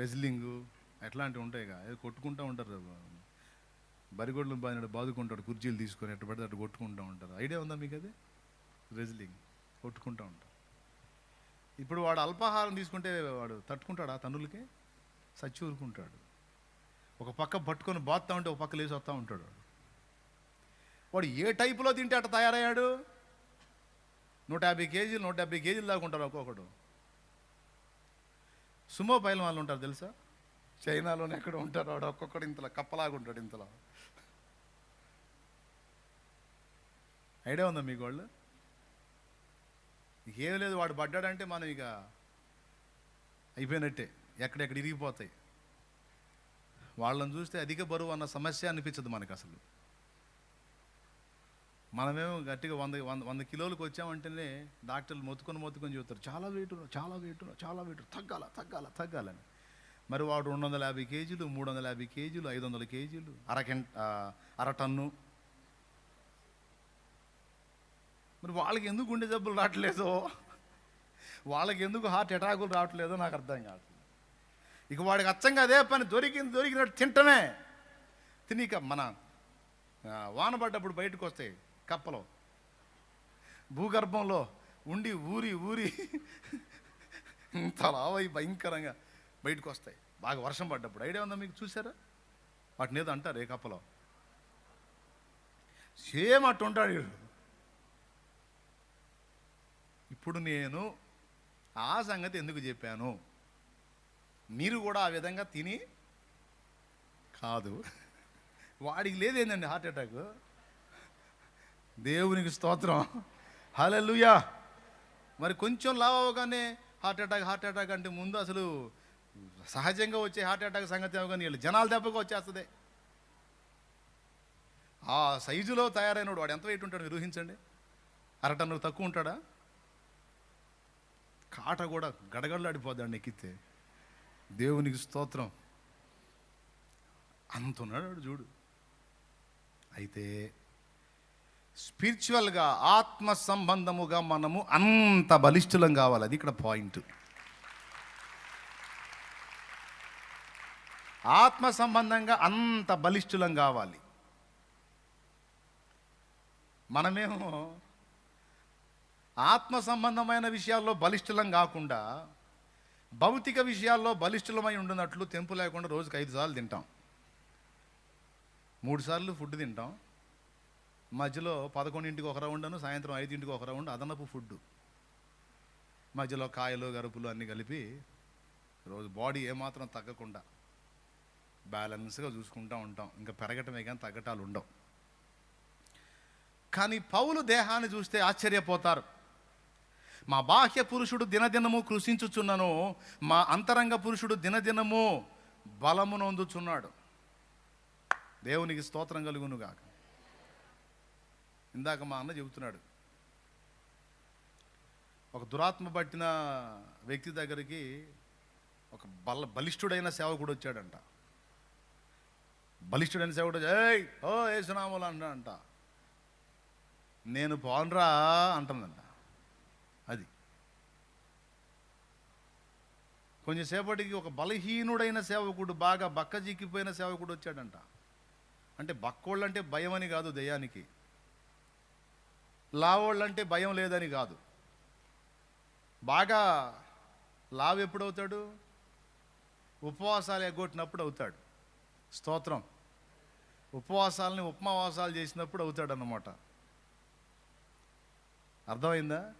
Wrestling అట్లాంటివి ఉంటాయి కదా ఏదో కొట్టుకుంటూ ఉంటారు. బరిగొడ్లు బాధినట్టు బాదుకుంటాడు కుర్చీలు తీసుకొని ఎట్టు పడితే అటు కొట్టుకుంటూ ఉంటారు. ఐడియా ఉందా మీకు అది? రెజ్లింగ్ కొట్టుకుంటూ ఉంటారు. ఇప్పుడు వాడు అల్పాహారం తీసుకుంటే వాడు తట్టుకుంటాడా తన్నులకి? సచ్చి ఊరుకుంటాడు. ఒక పక్క పట్టుకొని బాత్తా ఉంటే ఒక పక్క లేచి వస్తూ ఉంటాడు వాడు. వాడు ఏ టైపులో తింటే అట్ట తయారయ్యాడు? నూట యాభై కేజీలు నూట డెబ్బై కేజీలు దాకా ఉంటారు ఒక్కొక్కడు. సుమో పైలం వాళ్ళు ఉంటారు తెలుసా? చైనాలోనే ఎక్కడ ఉంటారు వాడు ఒక్కొక్కడు ఇంతలా కప్పలాగా ఉంటాడు ఇంతలా. ఐడియా ఉందా మీకు వాళ్ళు? ఏం లేదు వాడు పడ్డాడంటే మనం ఇక అయిపోయినట్టే ఎక్కడెక్కడ ఇరిగిపోతాయి. వాళ్ళని చూస్తే అధిక బరువు అన్న సమస్య అనిపించదు మనకు అసలు. మనమేమో గట్టిగా వంద వంద వంద కిలోలకు వచ్చామంటేనే డాక్టర్లు మొత్తుకొని మొత్తుకొని చెబుతారు చాలా వెయిట్ ఉన్నావు, చాలా వెయిట్ ఉన్నావు, చాలా వెయిట్ తగ్గాల తగ్గాల తగ్గాలని. మరి వాడు రెండు వందల యాభై కేజీలు మూడు వందల యాభై కేజీలు ఐదు వందల కేజీలు అరకెం అర టన్ను. మరి వాళ్ళకి ఎందుకు గుండె జబ్బులు రావట్లేదో? వాళ్ళకి ఎందుకు హార్ట్ అటాకులు రావట్లేదో నాకు అర్థం కాదు. ఇక వాడికి అచ్చంగా అదే పని దొరికింది దొరికినట్టు తింటమే తినిక మన వాన పడ్డప్పుడు బయటకు వస్తాయి కప్పలో. భూగర్భంలో ఉండి ఊరి ఊరి తలావై భయంకరంగా బయటకు వస్తాయి. బాగా వర్షం పడ్డప్పుడు. ఐడియా ఉందా మీకు? చూసారా వాటిని ఏదో అంటారు ఏ కప్పలో. సేమ్ అట్టు ఉంటాడు ఇప్పుడు నేను ఆ సంగతి ఎందుకు చెప్పాను? మీరు కూడా ఆ విధంగా తిని కాదు. వాడికి లేదేందండి హార్ట్ అటాక్? దేవునికి స్తోత్రం. హల్లెలూయా. మరి కొంచెం లావ్ అవ్వగానే హార్ట్ అటాక్ హార్ట్ అటాక్ అంటే ముందు అసలు సహజంగా వచ్చే హార్ట్ అటాక్ సంగతి అవగానే వీళ్ళు జనాల దెబ్బగా వచ్చేస్తుంది. ఆ సైజులో తయారైనడు వాడు ఎంత వెయిట్ ఉంటాడు మీరు ఊహించండి అరటన్ను తక్కువ ఉంటాడా? కాట కూడా గడగడలాడిపోద్దాడు ఎక్కితే. దేవునికి స్తోత్రం. అంత ఉన్నాడు వాడు చూడు. అయితే స్పిరిచువల్గా ఆత్మ సంబంధముగా మనము అంత బలిష్ఠులం కావాలి. అది ఇక్కడ పాయింట్. ఆత్మ సంబంధంగా అంత బలిష్ఠులం కావాలి. మనమేమో ఆత్మ సంబంధమైన విషయాల్లో బలిష్ఠులం కాకుండా భౌతిక విషయాల్లో బలిష్ఠులమై ఉండినట్లు తెంపు లేకుండా రోజుకి ఐదు సార్లు తింటాం. మూడు సార్లు ఫుడ్ తింటాం. మధ్యలో పదకొండింటికి ఒక రౌండ్ను సాయంత్రం ఐదింటికి ఒక రౌండ్ అదనపు ఫుడ్ మధ్యలో కాయలు గరుపులు అన్నీ కలిపి రోజు బాడీ ఏమాత్రం తగ్గకుండా బ్యాలెన్స్గా చూసుకుంటూ ఉంటాం. ఇంకా పెరగటమే కానీ తగ్గటాలు ఉండవు. కానీ పౌలు దేహాన్ని చూస్తే ఆశ్చర్యపోతారు. మా బాహ్య పురుషుడు దినదినము కృషించుచున్నను మా అంతరంగ పురుషుడు దినదినము బలము నొందుచున్నాడు దేవునికి స్తోత్రం కలుగునుగాక. ఇందాక మా అన్న చెబుతున్నాడు. ఒక దురాత్మ పట్టిన వ్యక్తి దగ్గరికి ఒక బల బలిష్ఠుడైన సేవకుడు వచ్చాడంట. బలిష్ఠుడైన సేవకుడు ఏయ్ ఓ ఏసునాములు అంట అంట నేను పోన్రా అంటుందంట అది. కొంచెంసేపటికి ఒక బలహీనుడైన సేవకుడు బాగా బక్కజిక్కిపోయిన సేవకుడు వచ్చాడంట. అంటే బక్కోళ్ళంటే భయం అని కాదు దయ్యానికి. లావోళ్ళంటే భయం లేదని కాదు. బాగా లావు ఎప్పుడు అవుతాడు ఉపవాసాలు ఎగ్గొట్టినప్పుడు అవుతాడు. స్తోత్రం. ఉపవాసాలని ఉపమావాసాలు చేసినప్పుడు అవుతాడు అన్నమాట అర్థమైందా?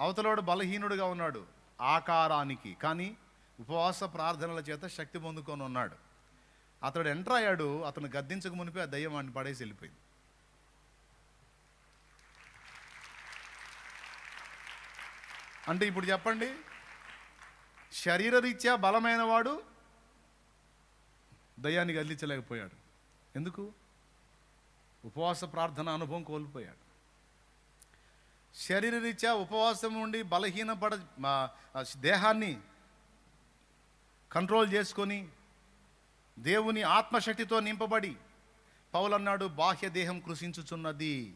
అవతలోడు బలహీనుడుగా ఉన్నాడు ఆకారానికి కానీ ఉపవాస ప్రార్థనల చేత శక్తి పొందుకొని ఉన్నాడు. అతడు ఎంటర్ అయ్యాడు అతను గద్దించక మునిపి ఆ దయ్యం వాడిని పడేసి వెళ్ళిపోయింది. అంటే ఇప్పుడు చెప్పండి. శరీరరీత్యా బలమైన వాడు దయ్యాన్ని గదిలించలేకపోయాడు. ఎందుకు? ఉపవాస ప్రార్థన అనుభవం కోల్పోయాడు. శరీరరీత్యా ఉపవాసం ఉండి బలహీనపడ దేహాన్ని కంట్రోల్ చేసుకొని దేవుని ఆత్మశక్తితో నింపబడి పౌలన్నాడు బాహ్య దేహం కృషించుచున్నది.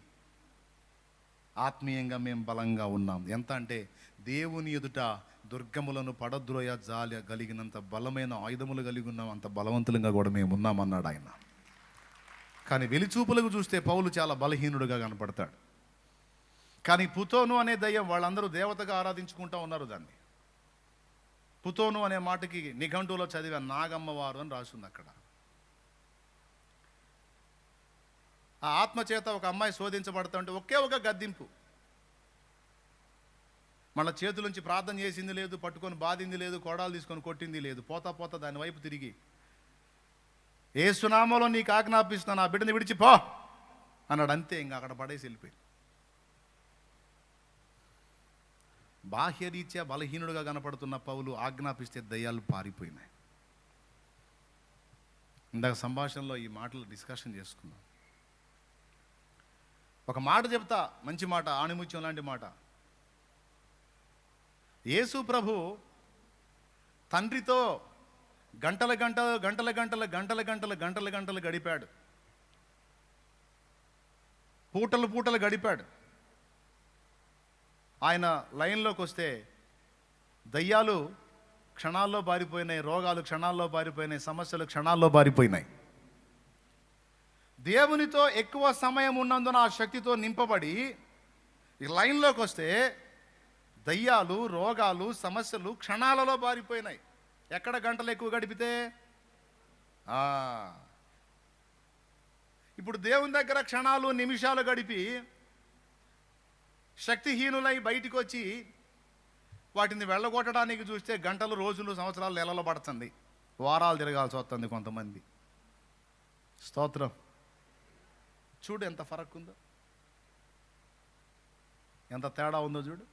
ఆత్మీయంగా మేము బలంగా ఉన్నాం. ఎంత అంటే దేవుని ఎదుట దుర్గములను పడద్రోయ జాలి కలిగినంత బలమైన ఆయుధములు కలిగి ఉన్నాం. అంత బలవంతులుగా కూడా మేము ఉన్నామన్నాడు ఆయన. కానీ వెలిచూపులకు చూస్తే పౌలు చాలా బలహీనుడుగా కనపడతాడు. కానీ పుతోను అనే దయ్యం వాళ్ళందరూ దేవతగా ఆరాధించుకుంటా ఉన్నారు దాన్ని. పుతోను అనే మాటకి నిఘంటువులో చదివా నాగమ్మవారు అని రాసింది అక్కడ. ఆ ఆత్మ చేత ఒక అమ్మాయి శోధించబడతా ఉంటే ఒకే ఒక గద్దింపు. మన చేతులుంచి ప్రార్థన చేసింది లేదు పట్టుకొని బాధింది లేదు కోడాలు తీసుకొని కొట్టింది లేదు. పోతా పోతా దాని వైపు తిరిగి. ఏ సునామలో నీకు ఆజ్ఞాపిస్తున్నా నా బిడ్డని విడిచిపో అన్నాడు. అంతే ఇంకా అక్కడ పడేసి వెళ్ళిపోయి బాహ్యరీత్యా బలహీనుడుగా కనపడుతున్న పౌలు ఆజ్ఞాపిస్తే దయ్యాలు పారిపోయినాయి. ఇందాక సంభాషణలో ఈ మాటలు డిస్కషన్ చేసుకున్నాం. ఒక మాట చెప్తా మంచి మాట ఆణిముత్యం లాంటి మాట. యేసు ప్రభు తండ్రితో గంటల గంటల గంటల గంటల గంటల గంటల గంటల గంటలు గడిపాడు. పూటలు పూటలు గడిపాడు. ఆయన లైన్లోకి వస్తే దయ్యాలు క్షణాల్లో పారిపోయినాయి రోగాలు క్షణాల్లో పారిపోయినాయి సమస్యలు క్షణాల్లో పారిపోయినాయి దేవునితో ఎక్కువ సమయం ఉన్నందున ఆ శక్తితో నింపబడి ఈ లైన్లోకి వస్తే దయ్యాలు రోగాలు సమస్యలు క్షణాలలో పారిపోయినాయి ఎక్కడ గంటలు ఎక్కువ గడిపితే? ఇప్పుడు దేవుని దగ్గర క్షణాలు నిమిషాలు గడిపి శక్తిహీనులై బయటికి వచ్చి వాటిని వెళ్ళగొట్టడానికి చూస్తే గంటలు రోజులు సంవత్సరాలు నెలలో పడుతుంది. వారాలు తిరగాల్సి వస్తుంది కొంతమంది. స్తోత్రం. చూడు ఎంత ఫరక్ ఉందో ఎంత తేడా ఉందో చూడు.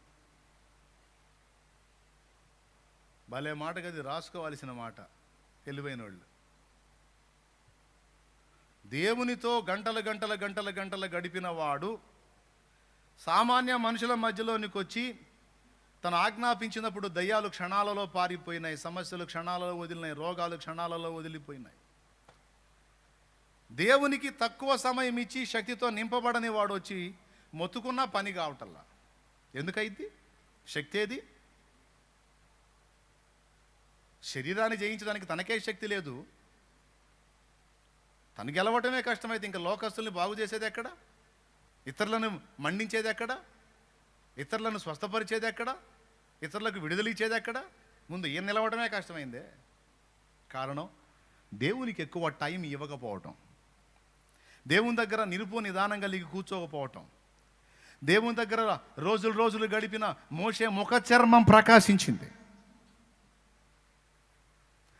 భలే మాటకి అది రాసుకోవాల్సిన మాట తెలివైన వాళ్ళు దేవునితో గంటల గంటల గంటల గంటల గడిపిన వాడు సామాన్య మనుషుల మధ్యలోనికి వచ్చి తను ఆజ్ఞాపించినప్పుడు దయ్యాలు క్షణాలలో పారిపోయినాయి సమస్యలు క్షణాలలో వదిలినాయి రోగాలు క్షణాలలో వదిలిపోయినాయి. దేవునికి తక్కువ సమయం ఇచ్చి శక్తితో నింపబడని వాడు వచ్చి మొత్తుకున్నా పని కావటల్లా ఎందుకైద్ది? శక్తి ఏది శరీరాన్ని జయించడానికి తనకే శక్తి లేదు. తను గెలవటమే కష్టమైతే ఇంకా లోకస్తుల్ని బాగు చేసేది ఎక్కడ? ఇతరులను మండించేది ఎక్కడ? ఇతరులను స్వస్థపరిచేది ఎక్కడ? ఇతరులకు విడుదల ఇచ్చేది ఎక్కడ? ముందు ఈయన నిలవడమే కష్టమైందే. కారణం దేవునికి ఎక్కువ టైం ఇవ్వకపోవటం. దేవుని దగ్గర నిలుపు నిదానం కలిగి కూర్చోకపోవటం. దేవుని దగ్గర రోజులు రోజులు గడిపిన మోసే ముఖ చర్మం ప్రకాశించింది.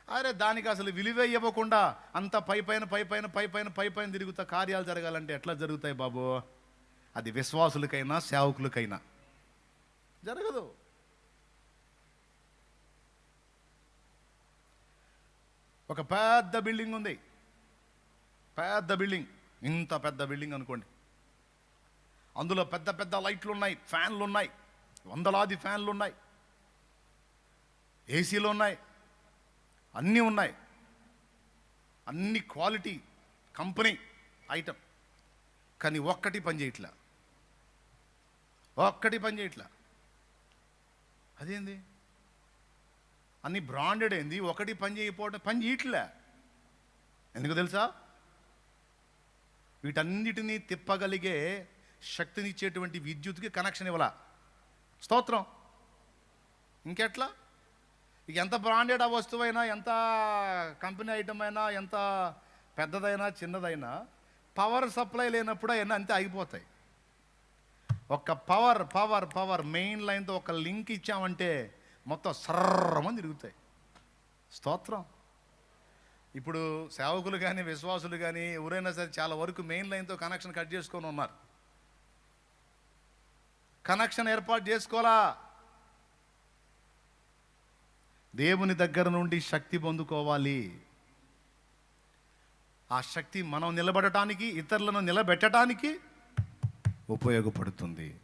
అరే దానికి అసలు విలువే ఇవ్వకుండా అంత పై పైన పై పైన పై పైన పై పైన తిరుగుతా కార్యాలు జరగాలంటే ఎట్లా జరుగుతాయి బాబు? అది విశ్వాసులకైనా సేవకులకైనా. జరగదు. ఒక పెద్ద బిల్డింగ్ ఉంది. పెద్ద బిల్డింగ్. ఇంత పెద్ద బిల్డింగ్ అనుకోండి. అందులో పెద్ద పెద్ద లైట్లు ఉన్నాయి ఫ్యాన్లు ఉన్నాయి వందలాది ఫ్యాన్లు ఉన్నాయి ఏసీలు ఉన్నాయి అన్నీ ఉన్నాయి. అన్ని క్వాలిటీ కంపెనీ ఐటమ్ కానీ ఒక్కటి పని చేయట్లా. ఒక్కటి పని చేయట్లా. అదేంది? అన్ని బ్రాండెడ్ ఏంది ఒకటి పని చేయకపోవడం పని చేయట్లే. ఎందుకు తెలుసా? వీటన్నిటినీ తిప్పగలిగే శక్తినిచ్చేటువంటి విద్యుత్కి కనెక్షన్ ఇవ్వాల. స్తోత్రం. ఇంకెట్లా? ఇక ఎంత బ్రాండెడ్ ఆ వస్తువైనా ఎంత కంపెనీ ఐటమ్ అయినా ఎంత పెద్దదైనా చిన్నదైనా పవర్ సప్లై లేనప్పుడు అవన్నీ అంతే ఆగిపోతాయి. ఒక పవర్ పవర్ పవర్ మెయిన్ లైన్తో ఒక లింక్ ఇచ్చామంటే మొత్తం సర్రమని తిరుగుతాయి. స్తోత్రం. ఇప్పుడు సేవకులు కానీ విశ్వాసులు కానీ ఎవరైనా సరే చాలా వరకు మెయిన్ లైన్తో కనెక్షన్ కట్ చేసుకొని ఉన్నారు. కనెక్షన్ ఏర్పాటు చేసుకోవాలా? దేవుని దగ్గర నుండి శక్తి పొందుకోవాలి. ఆ శక్తి మనం నిలబడటానికి ఇతరులను నిలబెట్టడానికి ఉపయోగపడుతుంది.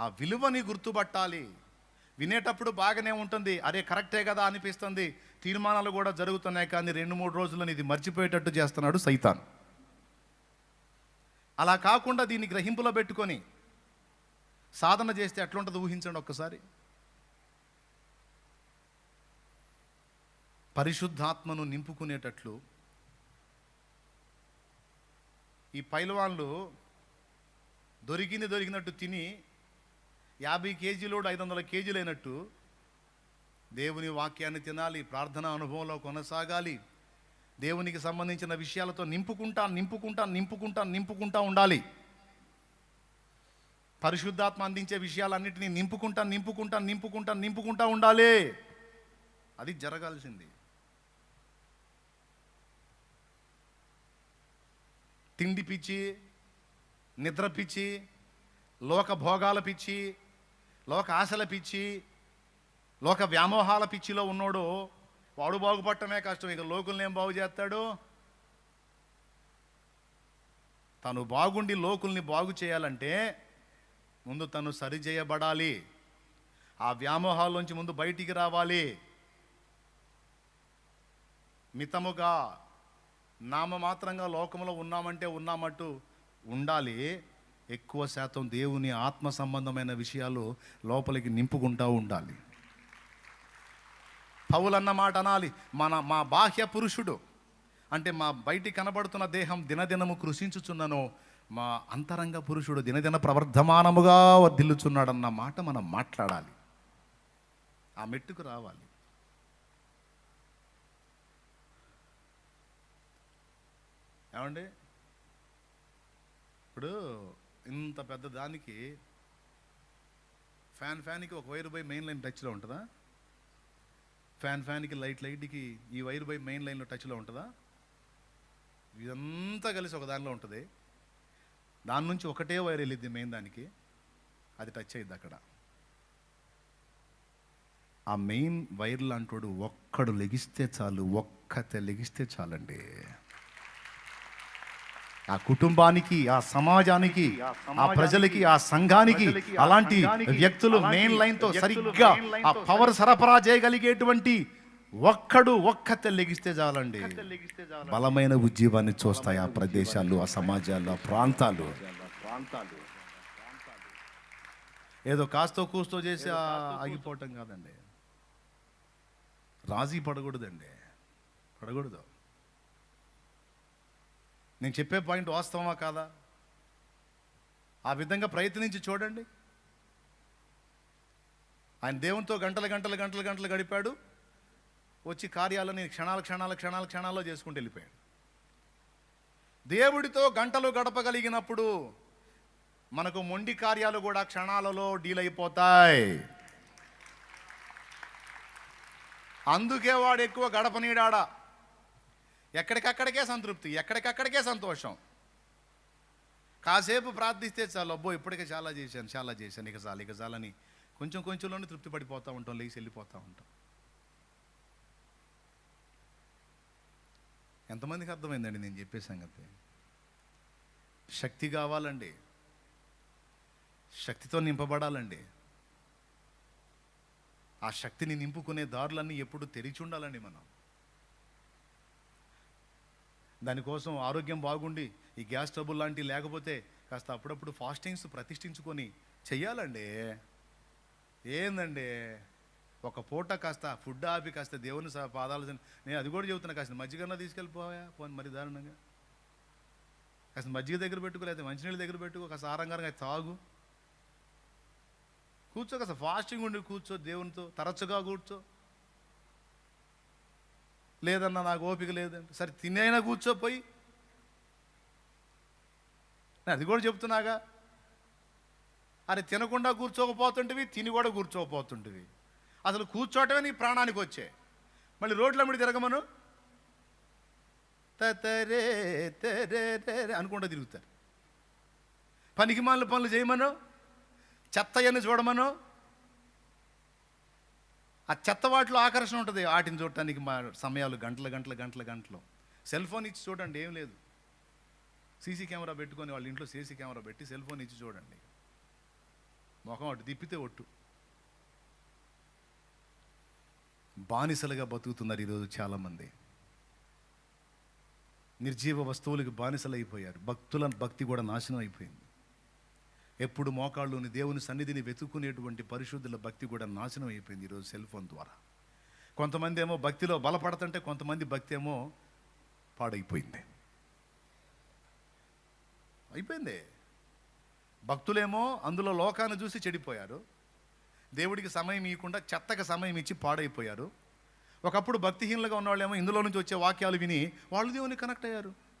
ఆ విలువని గుర్తుపట్టాలి. వినేటప్పుడు బాగానే ఉంటుంది. అరే కరెక్టే కదా అనిపిస్తుంది. తీర్మానాలు కూడా జరుగుతున్నాయి కానీ రెండు మూడు రోజుల్లో ఇది మర్చిపోయేటట్టు చేస్తున్నాడు సైతాన్. అలా కాకుండా దీన్ని గ్రహింపులో పెట్టుకొని సాధన చేస్తే ఎట్లుంటుంది ఊహించండి ఒక్కసారి. పరిశుద్ధాత్మను నింపుకునేటట్లు ఈ పైలవాన్లు దొరికింది దొరికినట్టు తిని యాభై కేజీలోడు ఐదు వందల కేజీలైనట్టు దేవుని వాక్యాన్ని తినాలి ప్రార్థన అనుభవంలో కొనసాగాలి. దేవునికి సంబంధించిన విషయాలతో నింపుకుంటా నింపుకుంటా నింపుకుంటా నింపుకుంటా ఉండాలి. పరిశుద్ధాత్మ అందించే విషయాలన్నింటినీ నింపుకుంటా నింపుకుంటా నింపుకుంటా నింపుకుంటా ఉండాలి. అది జరగాల్సింది. తిండి పిచ్చి నిద్ర పిచ్చి లోక భోగాల పిచ్చి లోక ఆశల పిచ్చి లోక వ్యామోహాల పిచ్చిలో ఉన్నోడు వాడు బాగుపడటమే కష్టం. ఇక లోకుల్ని ఏం బాగు చేస్తాడు? తను బాగుండి లోకుల్ని బాగు చేయాలంటే ముందు తను సరి చేయబడాలి. ఆ వ్యామోహాల్లోంచి ముందు బయటికి రావాలి. మితముగా నామమాత్రంగా లోకంలో ఉన్నామంటే ఉన్నామట్టు ఉండాలి. ఎక్కువ శాతం దేవుని ఆత్మ సంబంధమైన విషయాలు లోపలికి నింపుకుంటూ ఉండాలి. పౌలన్న మాట అనాలి. మన మా బాహ్య పురుషుడు. అంటే మా బయటి కనబడుతున్న దేహం దినదినము కృషించుచున్నను మా అంతరంగ పురుషుడు దినదిన ప్రవర్ధమానముగా వర్ధిల్లుచున్నాడన్న మాట మనం మాట్లాడాలి. ఆ మెట్టుకు రావాలి. ఏమండి? ఇప్పుడు ఇంత పెద్ద దానికి ఫ్యాన్ ఫ్యాన్కి ఒక వైర్ పోయి మెయిన్ లైన్ టచ్లో ఉంటుందా? ఫ్యాన్ ఫ్యాన్కి లైట్ లైట్కి ఈ వైర్ బై మెయిన్ లైన్లో టచ్లో ఉంటుందా? ఇదంతా కలిసి ఒక దానిలో ఉంటుంది. దాని నుంచి ఒకటే వైర్ వెళ్ళిద్ది మెయిన్ దానికి. అది టచ్ అయ్యిద్ది అక్కడ. ఆ మెయిన్ వైర్ లాంటోడు ఒక్కడు లెగిస్తే చాలు ఒక్కతే లెగిస్తే చాలండి. ఆ కుటుంబానికి ఆ సమాజానికి ఆ ప్రజలకి ఆ సంఘానికి అలాంటి వ్యక్తులు మెయిన్ లైన్తో సరిగ్గా ఆ పవర్ సరఫరా చేయగలిగేటువంటి ఒక్కడు ఒక్కతే లెగిస్తే చాలండి. బలమైన ఉద్యమాన్ని చూస్తాయి ఆ ప్రదేశాలు ఆ సమాజాలు ఆ ప్రాంతాలు. ఏదో కాస్తో కూస్తో చేసి ఆగిపోవటం కాదండి. రాజీ పడకూడదండి. పడకూడదు. నేను చెప్పే పాయింట్ వాస్తవమా కాదా? ఆ విధంగా ప్రయత్నించి చూడండి. ఆయన దేవునితో గంటల గంటల గంటల గంటలు గడిపాడు. వచ్చి కార్యాలని క్షణాల క్షణాల క్షణాల క్షణాల్లో చేసుకుంటూ వెళ్ళిపోయాడు. దేవుడితో గంటలు గడపగలిగినప్పుడు మనకు మొండి కార్యాలు కూడా క్షణాలలో డీల్ అయిపోతాయి. అందుకే వాడు ఎక్కువ గడపనీడాడా? ఎక్కడికక్కడికే సంతృప్తి ఎక్కడికక్కడికే సంతోషం. కాసేపు ప్రార్థిస్తే చాలు అబ్బో ఇప్పటికే చాలా చేశాను చాలా చేశాను ఇక చాలు ఇక చాలని కొంచెం కొంచెంలోనే తృప్తి పడిపోతూ ఉంటాం లేచి వెళ్ళిపోతూ ఉంటాం. ఎంతమందికి అర్థమైందండి నేను చెప్పే సంగతి? శక్తి కావాలండి. శక్తితో నింపబడాలండి. ఆ శక్తిని నింపుకునే దారులన్నీ ఎప్పుడు తెరిచి ఉండాలండి మనం. దానికోసం ఆరోగ్యం బాగుండి ఈ గ్యాస్ ట్రబుల్ లాంటివి లేకపోతే కాస్త అప్పుడప్పుడు ఫాస్టింగ్స్ ప్రతిష్ఠించుకొని చెయ్యాలండి. ఏందండి? ఒక పూట కాస్త ఫుడ్ ఆపి కాస్త దేవుని పాదాలు నేను అది కూడా చెబుతున్నా కాస్త మజ్జిగన్నా తీసుకెళ్ళిపోయా పోనీ మరి దారుణంగా. కాస్త మజ్జిగ దగ్గర పెట్టుకో లేకపోతే మంచినీళ్ళ దగ్గర పెట్టుకో కాస్త ఆరంగారంగా తాగు. కూర్చో కాస్త ఫాస్టింగ్ ఉండి కూర్చో దేవునితో తరచుగా కూర్చో. లేదన్నా నాకు ఓపిక లేదంటే సరే తినైనా కూర్చోపోయి నేను అది కూడా చెప్తున్నాగా. అరే తినకుండా కూర్చోకపోతుంటివి తిని కూడా కూర్చోకపోతుంటివి. అసలు కూర్చోవటమే నీ ప్రాణానికి వచ్చే. మళ్ళీ రోడ్ల మీద తిరగమను. తరే తరే తరే అనుకుంటా తిరుగుతారు. పనికి మాలిన పనులు చేయమను. చెత్తయ్యని చూడమను. ఆ చెత్త వాటిలో ఆకర్షణ ఉంటుంది. వాటిని చూడటానికి మా సమయాలు గంటలు గంటలు గంటలు గంటలు. సెల్ ఫోన్ ఇచ్చి చూడండి ఏం లేదు. సీసీ కెమెరా పెట్టుకొని వాళ్ళ ఇంట్లో సీసీ కెమెరా పెట్టి సెల్ ఫోన్ ఇచ్చి చూడండి. ముఖం అటు తిప్పితే ఒట్టు. బానిసలుగా బతుకుతున్నారు ఈరోజు చాలామంది. నిర్జీవ వస్తువులకు బానిసలు అయిపోయారు భక్తుల భక్తి కూడా నాశనం అయిపోయింది. ఎప్పుడు మోకాళ్ళుని దేవుని సన్నిధిని వెతుక్కునేటువంటి పరిశుద్ధుల భక్తి కూడా నాశనం అయిపోయింది ఈరోజు సెల్ ఫోన్ ద్వారా. కొంతమంది ఏమో భక్తిలో బలపడుతుంటే కొంతమంది భక్తి ఏమో పాడైపోయింది. అయిపోయింది. భక్తులేమో అందులో లోకాన్ని చూసి చెడిపోయారు. దేవుడికి సమయం ఇవ్వకుండా చెత్తగా సమయం ఇచ్చి పాడైపోయారు. ఒకప్పుడు భక్తిహీనులుగా ఉన్నవాళ్ళేమో ఇందులో నుంచి వచ్చే వాక్యాలు విని వాళ్ళు దేవుని కనెక్ట్ అయ్యారు.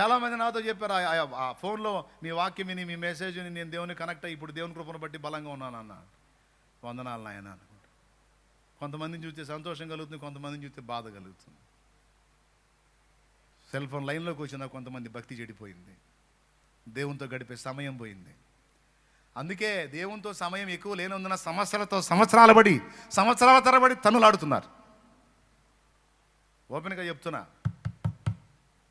చాలామంది నాతో చెప్పారు ఆ- ఫోన్లో మీ వాక్యం విని మీ మెసేజ్ విని నేను దేవుని కనెక్ట్ అయ్యి ఇప్పుడు దేవుని కృపను బట్టి బలంగా ఉన్నాను అన్న వందనాలు నాయన అనుకుంటా. కొంతమందిని చూస్తే సంతోషం కలుగుతుంది కొంతమందిని చూస్తే బాధ కలుగుతుంది. సెల్ ఫోన్ లైన్లోకి వచ్చిన కొంతమంది భక్తి చెడిపోయింది. దేవునితో గడిపే సమయం పోయింది. అందుకే దేవునితో సమయం ఎక్కువ లేనందున సంవత్సరాలతో సంవత్సరాల బడి సంవత్సరాల తరబడి తనులాడుతున్నారు. ఓపెన్గా చెప్తున్నా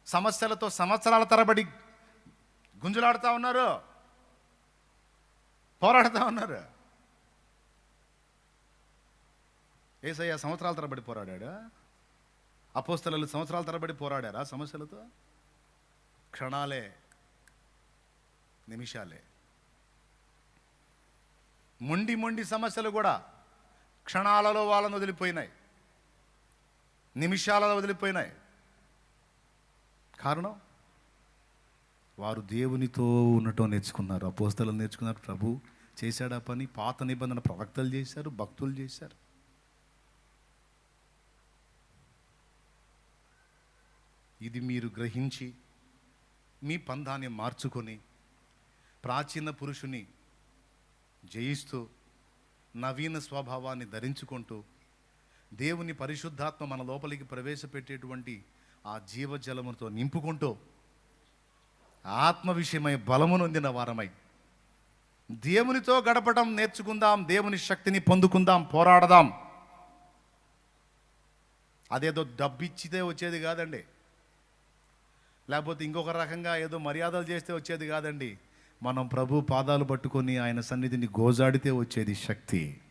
సమస్యలతో సంవత్సరాల తరబడి గుంజులాడుతూ ఉన్నారు. పోరాడుతూ ఉన్నారు. ఏసయ్య సంవత్సరాల తరబడి పోరాడాడా? అపోస్తలలు సంవత్సరాల తరబడి పోరాడారా సమస్యలతో? క్షణాలే నిమిషాలే. మొండి మొండి సమస్యలు కూడా క్షణాలలో వాళ్ళను వదిలిపోయినాయి. నిమిషాలలో వదిలిపోయినాయి. కారణం? వారు దేవునితో ఉండటం నేర్చుకున్నారు అపోస్తలు నేర్చుకున్నారు ప్రభు చేశాడా పని? పాత నిబంధన ప్రవక్తలు చేశారు భక్తులు చేశారు. ఇది మీరు గ్రహించి మీ పందాన్ని మార్చుకొని ప్రాచీన పురుషుని జయిస్తూ నవీన స్వభావాన్ని ధరించుకుంటూ దేవుని పరిశుద్ధాత్మ మన లోపలికి ప్రవేశపెట్టేటువంటి ఆ జీవజలముతో నింపుకుంటూ ఆత్మ విషయమై బలము నొందిన వారమై. దేవునితో గడపడం నేర్చుకుందాం దేవుని శక్తిని పొందుకుందాం పోరాడదాం. అదేదో డబ్బిచ్చితే వచ్చేది కాదండి. లేకపోతే ఇంకొక రకంగా ఏదో మర్యాదలు చేస్తే వచ్చేది కాదండి. మనం ప్రభు పాదాలు పట్టుకొని ఆయన సన్నిధిని గోజాడితే వచ్చేది శక్తి.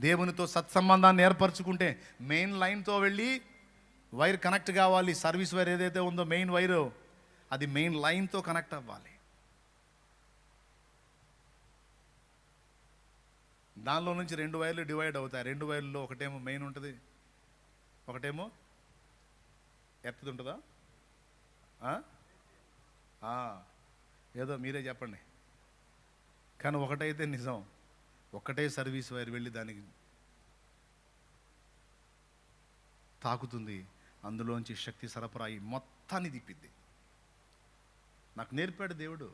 దేవునితో సత్సంబంధాన్ని ఏర్పరచుకుంటే మెయిన్ లైన్తో వెళ్ళి వైర్ కనెక్ట్ కావాలి సర్వీస్ వైర్ ఏదైతే ఉందో మెయిన్ వైర్ అది మెయిన్ లైన్తో కనెక్ట్ అవ్వాలి. దానిలో నుంచి రెండు వైర్లు డివైడ్ అవుతాయి. రెండు వైర్లలో ఒకటేమో మెయిన్ ఉంటుంది ఒకటేమో ఎత్తది ఉంటుందా ఆ? ఏదో మీరే చెప్పండి. కానీ ఒకటైతే నిజం ఒకటే సర్వీస్ వైర్ వెళ్ళి దానికి తాకుతుంది. అందులోంచి శక్తి సరఫరా అయి మొత్తాన్ని తిప్పిద్ది. నాకు నేర్పాడు దేవుడు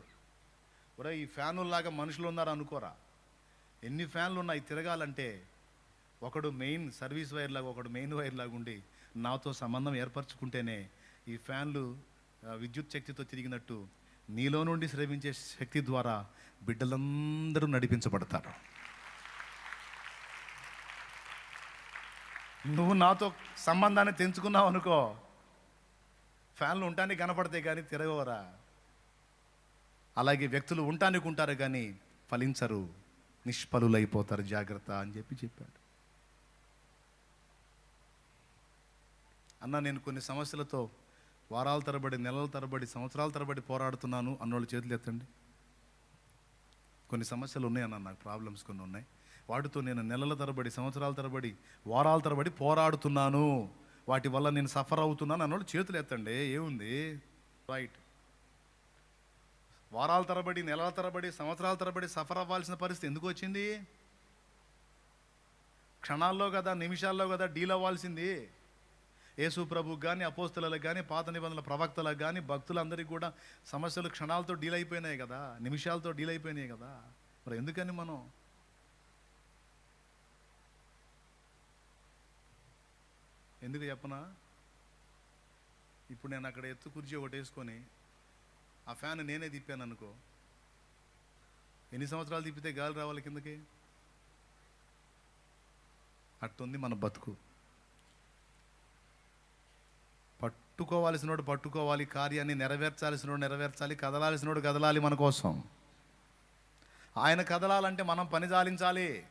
ఒరే ఈ ఫ్యానుల్లాగా మనుషులు ఉన్నారు అనుకోరా? ఎన్ని ఫ్యాన్లు ఉన్నాయి తిరగాలంటే ఒకడు మెయిన్ సర్వీస్ వైర్ లాగా ఒకడు మెయిన్ వైర్ లాగా ఉండి నాతో సంబంధం ఏర్పరచుకుంటేనే ఈ ఫ్యాన్లు విద్యుత్ శక్తితో తిరిగినట్టు నీలో నుండి శ్రమించే శక్తి ద్వారా బిడ్డలందరూ నడిపించబడతారు. నువ్వు నాతో సంబంధాన్ని తెంచుకున్నావు అనుకో. ఫ్యాన్లు ఉంటానికి కనపడతాయి కానీ తిరగవరా. అలాగే వ్యక్తులు ఉంటానికి ఉంటారు కానీ ఫలించరు. నిష్ఫలులైపోతారు జాగ్రత్త అని చెప్పి చెప్పాడు. అన్న నేను కొన్ని సమస్యలతో వారాల తరబడి నెలల తరబడి సంవత్సరాల తరబడి పోరాడుతున్నాను అన్నోళ్ళు చేతులు ఎత్తండి కొన్ని సమస్యలు ఉన్నాయన్న నాకు ప్రాబ్లమ్స్ కొన్ని ఉన్నాయి. వాటితో నేను నెలల తరబడి సంవత్సరాల తరబడి వారాల తరబడి పోరాడుతున్నాను. వాటి వల్ల నేను సఫర్ అవుతున్నాను అన్నోళ్ళు చేతులు ఎత్తండి. ఏముంది? రైట్ వారాల తరబడి నెలల తరబడి సంవత్సరాల తరబడి సఫర్ అవ్వాల్సిన పరిస్థితి ఎందుకు వచ్చింది? క్షణాల్లో కదా నిమిషాల్లో కదా డీల్ అవ్వాల్సింది. యేసు ప్రభుకు కానీ అపోస్తులకు కానీ పాత నిబంధనల ప్రవక్తలకు కానీ భక్తులందరికీ కూడా సమస్యలు క్షణాలతో డీల్ అయిపోయినాయి కదా నిమిషాలతో డీల్ అయిపోయినాయి కదా. మరి ఎందుకని మనం? ఎందుకు చెప్పనా? ఇప్పుడు నేను అక్కడ ఎత్తు కుర్చీ ఒకటి వేసుకొని ఆ ఫ్యాన్ నేనే తిప్పాను అనుకో. ఎన్ని సంవత్సరాలు తిప్పితే గాలి రావాలి కిందకి? అట్టుంది మన బతుకు. పట్టుకోవాల్సినోడు పట్టుకోవాలి కార్యాన్ని నెరవేర్చాల్సినోడు నెరవేర్చాలి కదలాల్సినోడు కదలాలి మన కోసం. ఆయన కదలాలంటే మనం పని చాలించాలి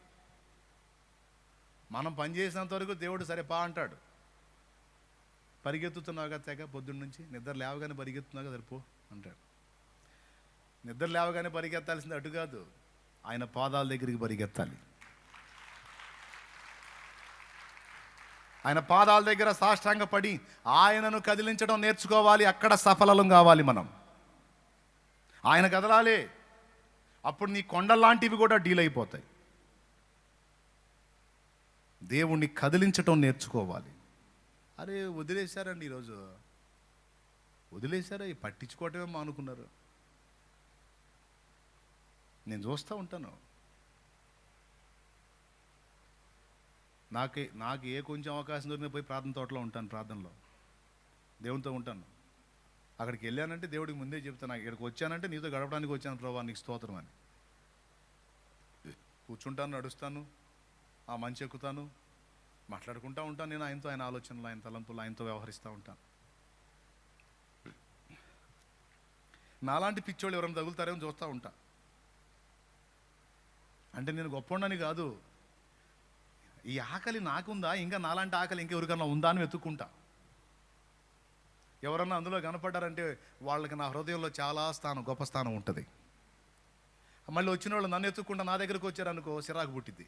మనం పని చేసినంత వరకు దేవుడు సరే పా అంటాడు. పరిగెత్తుతున్నావుగా తెగ పొద్దున్న నుంచి. నిద్ర లేవగానే పరిగెత్తున్నావు కదా పో అంటాడు. నిద్ర లేవగానే పరిగెత్తాల్సింది అటు కాదు ఆయన పాదాల దగ్గరికి పరిగెత్తాలి. ఆయన పాదాల దగ్గర సాష్టాంగ పడి ఆయనను కదిలించడం నేర్చుకోవాలి అక్కడ సఫలం కావాలి మనం. ఆయన కదలాలి అప్పుడు నీ కొండ లాంటివి కూడా డీల్ అయిపోతాయి. దేవుణ్ణి కదిలించటం నేర్చుకోవాలి. అరే వదిలేశారండి ఈరోజు. వదిలేశారా? పట్టించుకోవటమే మానుకున్నారు నేను చూస్తూ ఉంటాను. నాకు నాకు ఏ కొంచెం అవకాశం దొరికినా పోయి ప్రార్థన తోటలో ఉంటాను ప్రార్థనలో. దేవునితో ఉంటాను. అక్కడికి వెళ్ళానంటే దేవుడికి ముందే చెప్తాను. ఇక్కడికి వచ్చానంటే నీతో గడపడానికి వచ్చాను ప్రభా నీకు స్తోత్రం అని. కూర్చుంటాను నడుస్తాను. ఆ మంచి ఎక్కుతాను. మాట్లాడుకుంటూ ఉంటాను నేను ఆయనతో ఆయన ఆలోచనలు ఆయన తలంపులు ఆయనతో వ్యవహరిస్తూ ఉంటాను. నాలాంటి పిచ్చోళ్ళు ఎవరైనా తగులుతారేమో చూస్తూ ఉంటా. అంటే నేను గొప్పని కాదు. ఈ ఆకలి నాకుందా? ఇంకా నాలాంటి ఆకలి ఇంకెవరికన్నా ఉందా అని వెతుక్కుంటా. ఎవరన్నా అందులో కనపడ్డారంటే వాళ్ళకి నా హృదయంలో చాలా స్థానం గొప్ప స్థానం ఉంటుంది. మళ్ళీ వచ్చిన వాళ్ళు నన్ను ఎత్తుక్కుంటా నా దగ్గరకు వచ్చారనుకో సిరాకు పుట్టిద్ది.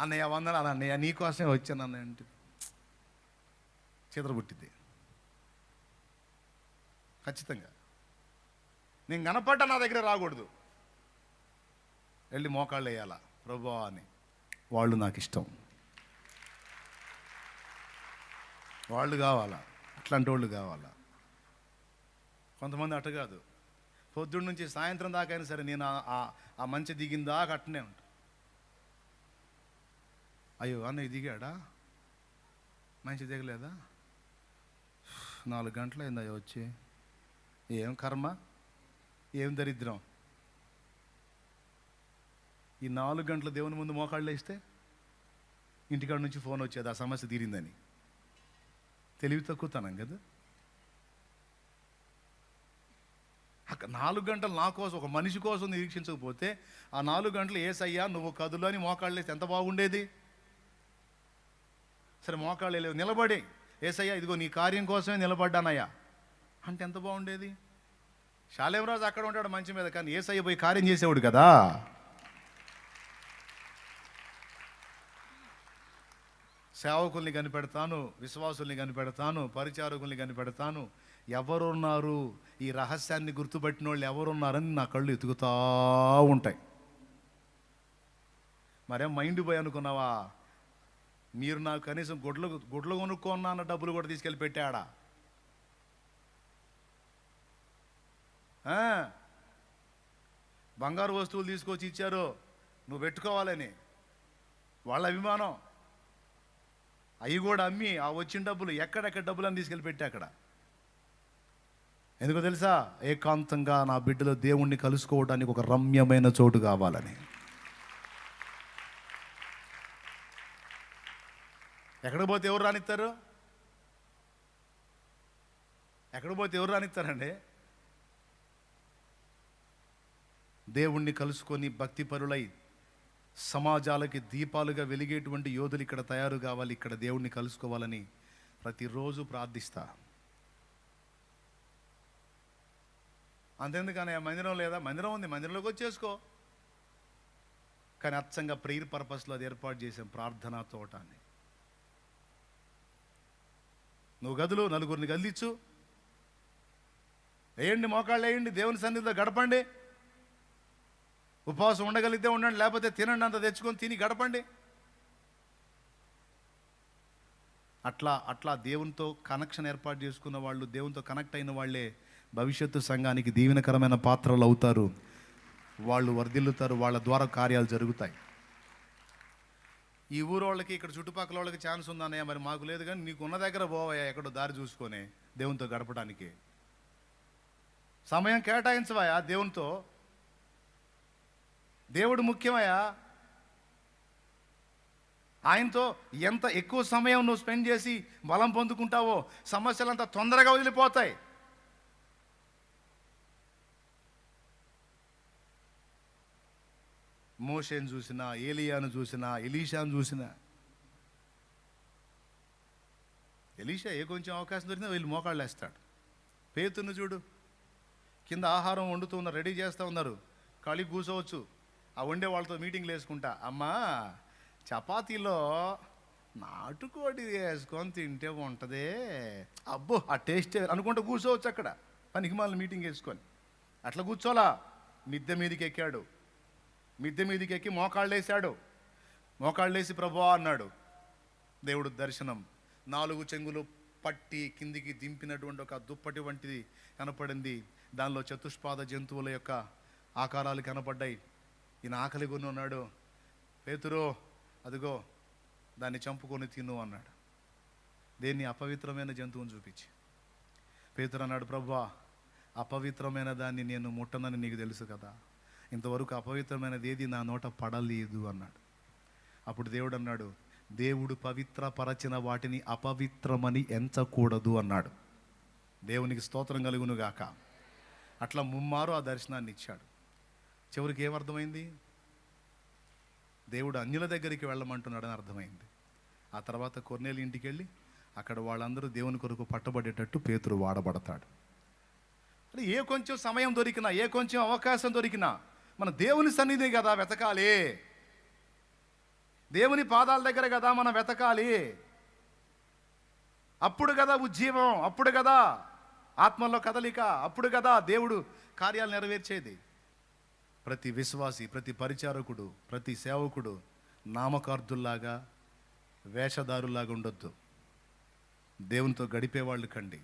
అన్నయ్య వందనాలు అన్నయ్య నీకోసమే వచ్చాను అన్నయ్య అంటే. చిత్ర ఖచ్చితంగా. నేను కనపడ్డా నా దగ్గర రాకూడదు. వెళ్ళి మోకాళ్ళు వేయాలా? ప్రభా అని. వాళ్ళు నాకు ఇష్టం. వాళ్ళు కావాలా? అట్లాంటి వాళ్ళు కావాలా? కొంతమంది అట్ట కాదు. పొద్దున్న నుంచి సాయంత్రం దాకా అయినా సరే నేను ఆ- మంచి దిగిన దాకా అట్టనే ఉంటాను అయ్యో అన్నయ్య దిగాడా? మంచి దిగలేదా? నాలుగు గంటలు అయింది అయ్యో వచ్చి. ఏం కర్మ? ఏం దరిద్రం? ఈ నాలుగు గంటల దేవుని ముందు మోకాళ్ళు వేస్తే ఇంటికాడ నుంచి ఫోన్ వచ్చేది ఆ సమస్య తీరిందని. తెలివి తక్కువతనం కదా? అక్కడ నాలుగు గంటలు నా కోసం ఒక మనిషి కోసం నిరీక్షించకపోతే ఆ నాలుగు గంటలు ఏసయ్యా నువ్వు కదులు అని మోకాళ్ళు వేస్తే ఎంత బాగుండేది? సరే మోకాళ్ళు లేవు. నిలబడి. ఏసయ్యా ఇదిగో నీ కార్యం కోసమే నిలబడ్డానయ్యా. అంటే ఎంత బాగుండేది? శాలేమరాజు అక్కడ ఉంటాడు మంచి మీద కానీ ఏసయ్య పోయి కార్యం చేసేవాడు కదా. సేవకుల్ని కనిపెడతాను విశ్వాసుల్ని కనిపెడతాను పరిచారకుల్ని కనిపెడతాను. ఎవరున్నారు? ఈ రహస్యాన్ని గుర్తుపట్టిన వాళ్ళు ఎవరున్నారని నా కళ్ళు ఎతుకుతా ఉంటాయి. మరేం మైండ్ పోయి అనుకున్నావా? మీరు నాకు కనీసం గుడ్లు గుడ్లు కొనుక్కున్నా అన్న డబ్బులు కూడా తీసుకెళ్ళి పెట్టాడా? బంగారు వస్తువులు తీసుకొచ్చి ఇచ్చారు. నువ్వు పెట్టుకోవాలని. వాళ్ళ అభిమానం. అవి కూడా అమ్మి ఆ వచ్చిన డబ్బులు ఎక్కడెక్కడ డబ్బులు అని తీసుకెళ్ళి పెట్టి అక్కడ. ఎందుకో తెలుసా? ఏకాంతంగా నా బిడ్డలో దేవుణ్ణి కలుసుకోవడానికి ఒక రమ్యమైన చోటు కావాలని. ఎక్కడ పోతే ఎవరు రానిస్తారు? ఎక్కడ పోతే ఎవరు రానిస్తారండి? దేవుణ్ణి కలుసుకొని భక్తిపరులై సమాజాలకి దీపాలుగా వెలిగేటువంటి యోధులు ఇక్కడ తయారు కావాలి. ఇక్కడ దేవుణ్ణి కలుసుకోవాలని ప్రతిరోజు ప్రార్థిస్తా. అంతెందుకని ఆ మందిరం లేదా? మందిరం ఉంది. మందిరంలోకి వచ్చేసుకో కానీ అచ్చంగా ప్రేయర్ పర్పస్లో అది ఏర్పాటు చేసాం ప్రార్థనా తోటాన్ని నువ్వు గదులు నలుగురిని గదిలిచ్చు. వేయండి మోకాళ్ళు వేయండి దేవుని సన్నిధిలో గడపండి. ఉపవాసం ఉండగలిగితే ఉండండి లేకపోతే తినండి అంత తెచ్చుకొని తిని గడపండి. అట్లా అట్లా దేవునితో కనెక్షన్ ఏర్పాటు చేసుకున్న వాళ్ళు దేవునితో కనెక్ట్ అయిన వాళ్ళే భవిష్యత్తు సంఘానికి దీవెనకరమైన పాత్రలు అవుతారు. వాళ్ళు వర్ధిల్లుతారు వాళ్ళ ద్వారా కార్యాలు జరుగుతాయి. ఈ ఊరు వాళ్ళకి ఇక్కడ చుట్టుపక్కల వాళ్ళకి ఛాన్స్ ఉందన్నయ్య మరి మాకు లేదు కానీ నీకు ఉన్న దగ్గర పోవయ్యా ఎక్కడో దారి చూసుకొని దేవునితో గడపడానికి. సమయం కేటాయించవయా దేవునితో. దేవుడు ముఖ్యమయ్యా. ఆయనతో ఎంత ఎక్కువ సమయం నువ్వు స్పెండ్ చేసి బలం పొందుకుంటావో సమస్యలంతా తొందరగా వదిలిపోతాయి. మోషేను చూసినా ఏలియాను చూసినా ఎలీషాను చూసినా. ఎలీషా ఏ కొంచెం అవకాశం దొరికినా వీళ్ళు మోకాళ్ళు వేస్తాడు పేతున్న చూడు. కింద ఆహారం వండుతూ ఉన్నారు రెడీ చేస్తూ ఉన్నారు. ఖాళీ కూర్చోవచ్చు ఆ వండే వాళ్ళతో మీటింగ్లు వేసుకుంటా. అమ్మా చపాతీలో నాటుకోడి వేసుకొని తింటే ఉంటుందే. అబ్బో ఆ టేస్ట్ అనుకుంటూ కూర్చోవచ్చు అక్కడ. పనికి మళ్ళీ మీటింగ్ వేసుకొని. అట్లా కూర్చోలా. మిద్దె మీదకి ఎక్కాడు మిద్దె మీదకి ఎక్కి మోకాళ్ళు వేసాడు మోకాళ్ళు అన్నాడు. దేవుడు దర్శనం. నాలుగు చెంగులు పట్టి కిందికి దింపినటువంటి ఒక దుప్పటి వంటిది కనపడింది. దానిలో చతుష్పాద జంతువుల యొక్క ఆకారాలు కనపడ్డాయి. ఈయన ఆకలి కొని ఉన్నాడు. పేతురో అదిగో దాన్ని చంపుకొని తిను అన్నాడు. దేన్ని? అపవిత్రమైన జంతువుని చూపించి. పేతురు అన్నాడు ప్రభా అపవిత్రమైన దాన్ని నేను ముట్టనని నీకు తెలుసు కదా. ఇంతవరకు అపవిత్రమైనది ఏది నా నోట పడలేదు అన్నాడు. అప్పుడు దేవుడు అన్నాడు దేవుడు పవిత్రపరచిన వాటిని అపవిత్రమని ఎంచకూడదు అన్నాడు. దేవునికి స్తోత్రం కలుగునుగాక అట్లా ముమ్మారు ఆ దర్శనాన్ని ఇచ్చాడు. చివరికి ఏమర్థమైంది దేవుడు అన్యుల దగ్గరికి వెళ్ళమంటున్నాడని అర్థమైంది. ఆ తర్వాత కొన్నేళ్ళ ఇంటికి వెళ్ళి అక్కడ వాళ్ళందరూ దేవుని కొరకు పట్టబడేటట్టు పేతురు వాడబడతాడు. అంటే ఏ కొంచెం సమయం దొరికినా ఏ కొంచెం అవకాశం దొరికినా మన దేవుని సన్నిధి కదా వెతకాలి. దేవుని పాదాల దగ్గర కదా మనం వెతకాలి. అప్పుడు కదా ఉజ్జీవం అప్పుడు కదా ఆత్మల్లో కదలిక అప్పుడు కదా దేవుడు కార్యాలు నెరవేర్చేది. ప్రతి విశ్వాసి ప్రతి పరిచారకుడు ప్రతి సేవకుడు నామకార్థుల్లాగా వేషధారులాగా ఉండొద్దు. దేవునితో గడిపేవాళ్ళు కండి.